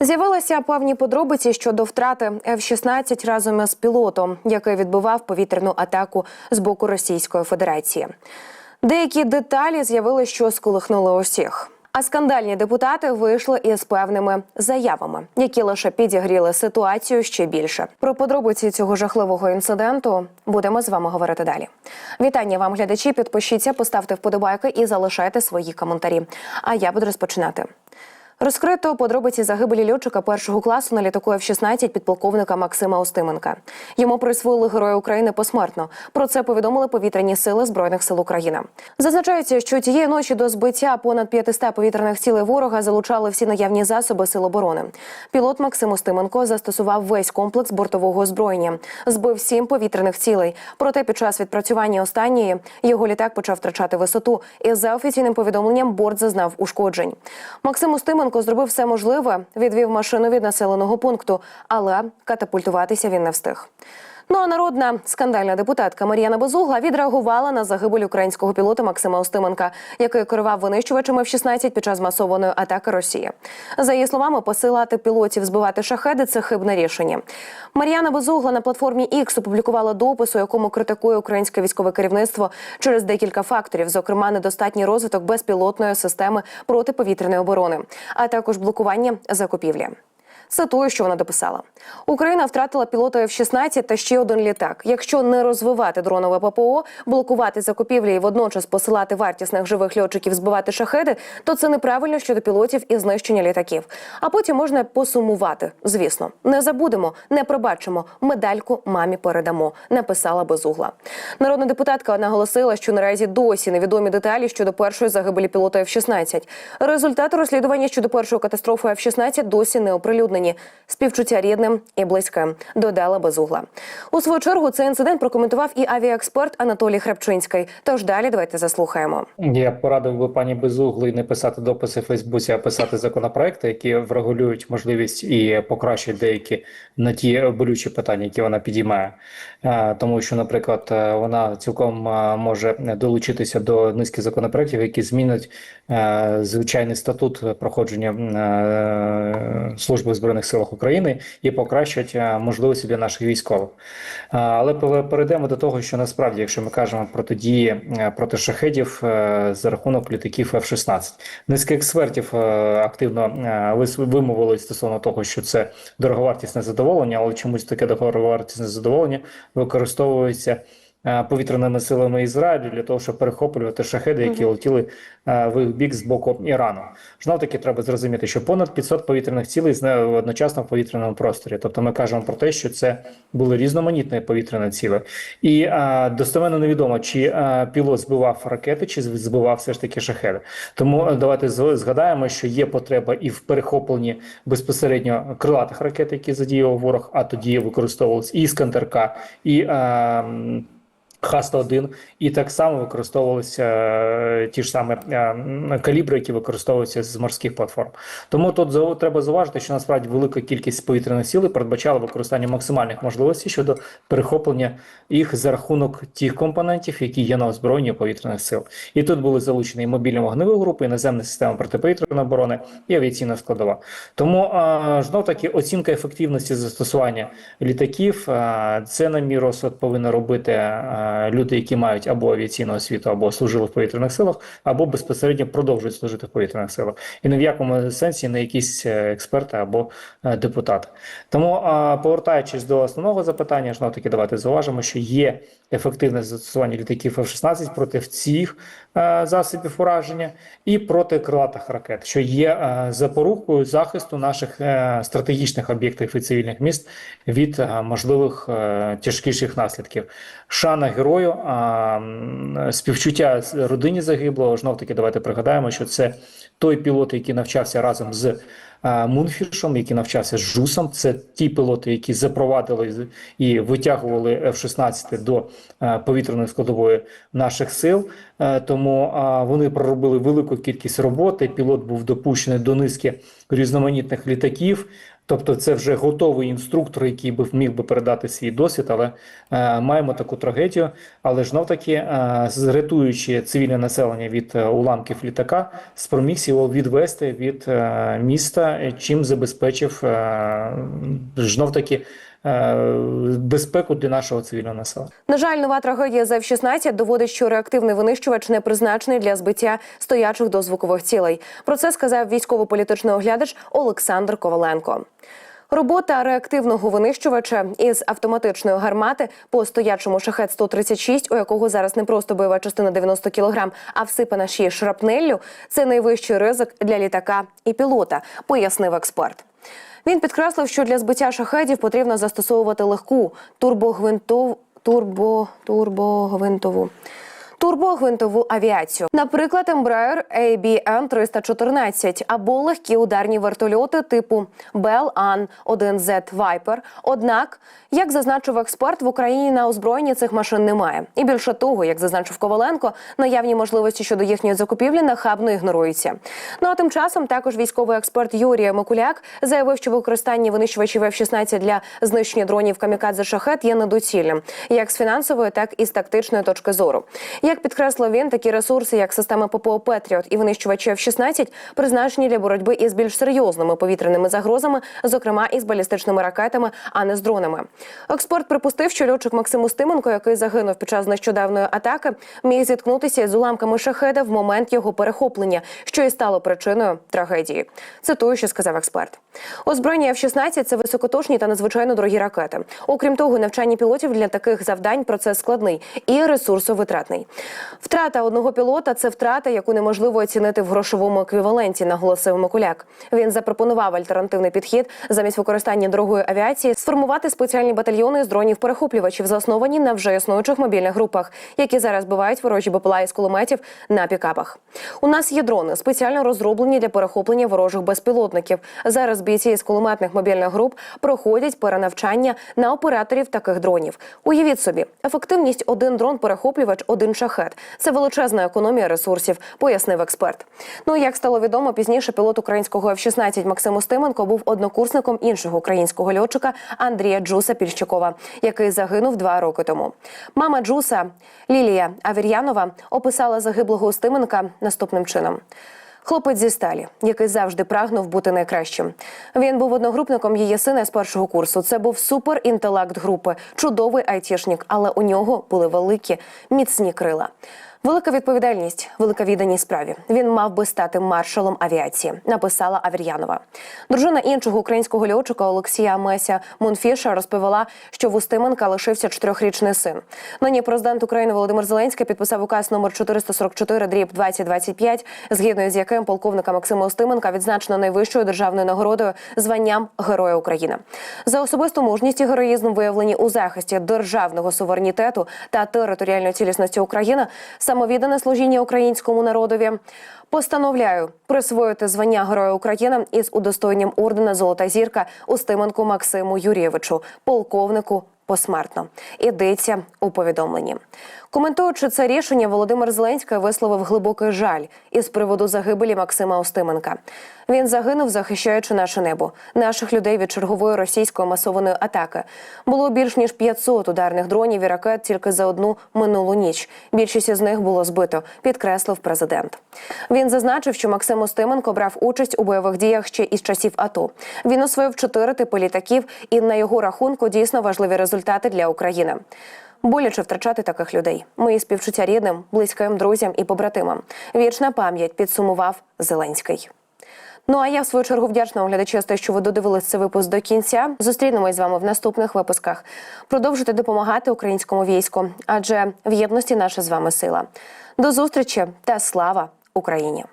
З'явилися певні подробиці щодо втрати F-16 разом із пілотом, який відбивав повітряну атаку з боку Російської Федерації. Деякі деталі з'явилися, що сколихнули усіх. А скандальні депутати вийшли із певними заявами, які лише підігріли ситуацію ще більше. Про подробиці цього жахливого інциденту будемо з вами говорити далі. Вітання вам, глядачі. Підпишіться, поставте вподобайки і залишайте свої коментарі. А я буду розпочинати. Розкрито подробиці загибелі льотчика першого класу на літаку F-16 підполковника Максима Остименка. Йому присвоїли Героя України посмертно. Про це повідомили повітряні сили збройних сил України. Зазначається, що тієї ночі до збиття понад 500 повітряних цілей ворога залучали всі наявні засоби сил оборони. Пілот Максим Остименко застосував весь комплекс бортового озброєння, збив сім повітряних цілей. Проте під час відпрацювання останньої його літак почав втрачати висоту. І за офіційним повідомленням борт зазнав ушкоджень. Максим Устименко зробив все можливе, відвів машину від населеного пункту, але катапультуватися він не встиг. Ну а народна скандальна депутатка Мар'яна Безугла відреагувала на загибель українського пілота Максима Остименка, який керував винищувачами F-16 під час масованої атаки Росії. За її словами, посилати пілотів збивати шахеди це хибне рішення. Мар'яна Безугла на платформі X опублікувала допис, у якому критикує українське військове керівництво через декілька факторів, зокрема недостатній розвиток безпілотної системи протиповітряної оборони, а також блокування закупівлі. Цитую, що вона дописала: Україна втратила пілота F-16 та ще один літак. Якщо не розвивати дронове ППО, блокувати закупівлі і водночас посилати вартісних живих льотчиків збивати шахеди, то це неправильно щодо пілотів і знищення літаків. А потім можна посумувати. Звісно, не забудемо, не пробачимо. Медальку мамі передамо. Написала безугла. Народна депутатка наголосила, що наразі досі невідомі деталі щодо першої загибелі пілота F-16. Результати розслідування щодо першої катастрофи F-16 досі не оприлюднені. Співчуття рідним і близьким, додала безугла. У свою чергу цей інцидент прокоментував і авіаексперт Анатолій Храпчинський. Тож далі давайте заслухаємо. Я порадив би пані Безуглий не писати дописи в Фейсбуці, а писати законопроекти, які врегулюють можливість і покращують деякі на ті болючі питання, які вона підіймає. Е, Тому що, наприклад, е, вона цілком е, може долучитися до низки законопроектів, які змінять звичайний статут проходження служби в збройних силах України і покращать е, можливості для наших військових. Але пе- перейдемо до того, що насправді, якщо ми кажемо про дії е, проти шахедів е, за рахунок літаків F-16, низка експертів активно вимовили стосовно того, що це дороговартісне задоволення, але чомусь таке дороговартісне задоволення використовується. Е, Повітряними силами Ізраїлю для того, щоб перехоплювати шахеди, які летіли е, в їх бік з боку Ірану. Знов таки треба зрозуміти, що понад 500 повітряних цілей одночасно в повітряному просторі. Тобто ми кажемо про те, що це були різноманітні повітряні цілі. І е, достеменно невідомо, чи е, пілот збивав ракети, чи збивав все ж таки шахеди. Тому давайте згадаємо, що є потреба і в перехопленні безпосередньо крилатих ракет, які задіяв ворог, а тоді використовувалися і Іскандер-К, і м, Х-101, і так само використовувалися е, ті ж самі е, калібри, які використовуються з морських платформ. Тому тут треба зауважити, що насправді велика кількість повітряних сил передбачала використання максимальних можливостей щодо перехоплення їх за рахунок тих компонентів, які є на озброєнні повітряних сил. І тут були залучені і мобільні вогневі групи, і наземна система протиповітряної оборони, і авіаційна складова. Тому е, знов таки оцінка ефективності застосування літаків це на мій розсуд повинні робити люди, які мають або авіаційну освіту, або служили в повітряних силах, або безпосередньо продовжують служити в повітряних силах, і не в якому сенсі не якісь е, експерти або е, депутати. Тому е, повертаючись до основного запитання, знов таки давайте зауважимо, що є ефективне застосування літаків F-16 проти всіх е, засобів ураження і проти крилатих ракет, що є е, запорукою захисту наших е, стратегічних об'єктів і цивільних міст від е, можливих е, тяжкіших наслідків. Шана герою, а, співчуття родині загиблого. Знов таки, давайте пригадаємо, що це той пілот, який навчався разом з а, Мунфішем, який навчався з Жусом. Це ті пілоти, які запровадили і витягували F-16 до повітряної складової наших сил. Е, Тому вони проробили велику кількість роботи. Пілот був допущений до низки різноманітних літаків. Тобто, це вже готовий інструктор, який би міг би передати свій досвід, але е, маємо таку трагедію. Але ж знов таки, е, рятуючи цивільне населення від е, уламків літака, спромігся його відвести від е, міста чим забезпечив е, знов таки безпеку для нашого цивільного населення. На жаль, нова трагедія з F-16 доводить, що реактивний винищувач не призначений для збиття стоячих дозвукових цілей. Про це сказав військово-політичний оглядач Олександр Коваленко. Робота реактивного винищувача із автоматичної гармати по стоячому шахет 136 у якого зараз не просто бойова частина 90 кг, а всипана ще й шрапнеллю, це найвищий ризик для літака і пілота, пояснив експерт. Він підкреслив, що для збиття шахедів потрібно застосовувати легку турбогвинтов... турбо... турбогвинтову. Турбогвинтову авіацію, наприклад, Embraer ABN 314 або легкі ударні вертольоти типу Bell An 1Z Viper. Однак, як зазначив експерт, в Україні на озброєнні цих машин немає. І більше того, як зазначив Коваленко, наявні можливості щодо їхньої закупівлі нахабно ігноруються. Ну а тим часом також військовий експерт Юрій Микуляк заявив, що використання винищувачів F-16 для знищення дронів камікадзе шахет є недоцільним, як з фінансової, так і з тактичної точки зору. Як підкреслив він, такі ресурси, як система ППО Петріот і винищувачі F-16, призначені для боротьби із більш серйозними повітряними загрозами, зокрема із балістичними ракетами, а не з дронами. Експерт припустив, що льотчик Максим Устименко, який загинув під час нещодавної атаки, міг зіткнутися з уламками шахеда в момент його перехоплення, що і стало причиною трагедії. Цитую, що сказав експерт. Озброєння F-16 – це високоточні та надзвичайно дорогі ракети. Окрім того, навчання пілотів для таких завдань процес складний і ресурсовитратний. Втрата одного пілота це втрата, яку неможливо оцінити в грошовому еквіваленті, наголосив Микуляк. Він запропонував альтернативний підхід замість використання дорогої авіації сформувати спеціальні батальйони з дронів перехоплювачів, засновані на вже існуючих мобільних групах, які зараз бивають ворожі БПЛА із кулеметів на пікапах. У нас є дрони, спеціально розроблені для перехоплення ворожих безпілотників. Зараз бійці з кулеметних мобільних груп проходять перенавчання на операторів таких дронів. Уявіть собі, ефективність один дрон перехоплювач, один шахет. Це величезна економія ресурсів, пояснив експерт. Ну як стало відомо, пізніше пілот українського F-16 Максим Устименко був однокурсником іншого українського льотчика Андрія Джуса Пільщикова, який загинув два роки тому. Мама Джуса Лілія Авір'янова описала загиблого Устименка наступним чином. Хлопець зі сталі, який завжди прагнув бути найкращим. Він був одногрупником її сина з першого курсу. Це був суперінтелект групи, чудовий айтішник, але у нього були великі міцні крила. Велика відповідальність, велика відданість справі. Він мав би стати маршалом авіації, написала Авір'янова. Дружина іншого українського льотчика Олексія Меся Мунфіша розповіла, що в Устименка лишився чотирьохрічний син. Нині президент України Володимир Зеленський підписав указ номер 444 дріб 2025, згідно з яким полковника Максима Устименка відзначено найвищою державною нагородою званням Героя України за особисту мужність і героїзм, виявлені у захисті державного суверенітету та територіальної цілісності України, самовіддане служіння українському народові. Постановляю присвоїти звання Героя України із удостоєнням ордена Золота зірка Устименку Максиму Юрійовичу, полковнику. Посмертно ідеться у повідомленні. Коментуючи це рішення, Володимир Зеленський висловив глибокий жаль із приводу загибелі Максима Устименка. Він загинув, захищаючи наше небо, наших людей від чергової російської масованої атаки. Було більш ніж 500 ударних дронів і ракет тільки за одну минулу ніч. Більшість із них було збито, підкреслив президент. Він зазначив, що Максим Устименко брав участь у бойових діях ще із часів АТО. Він освоїв чотири типи літаків, і на його рахунку дійсно важливі результати для України. Боляче втрачати таких людей. Мої співчуття рідним, близьким друзям і побратимам. Вічна пам'ять підсумував Зеленський. Ну а я в свою чергу вдячна оглядачі те, що ви додивились цей випуск до кінця. Зустрінемось з вами в наступних випусках. Продовжуйте допомагати українському війську, адже в єдності наша з вами сила. До зустрічі та слава Україні!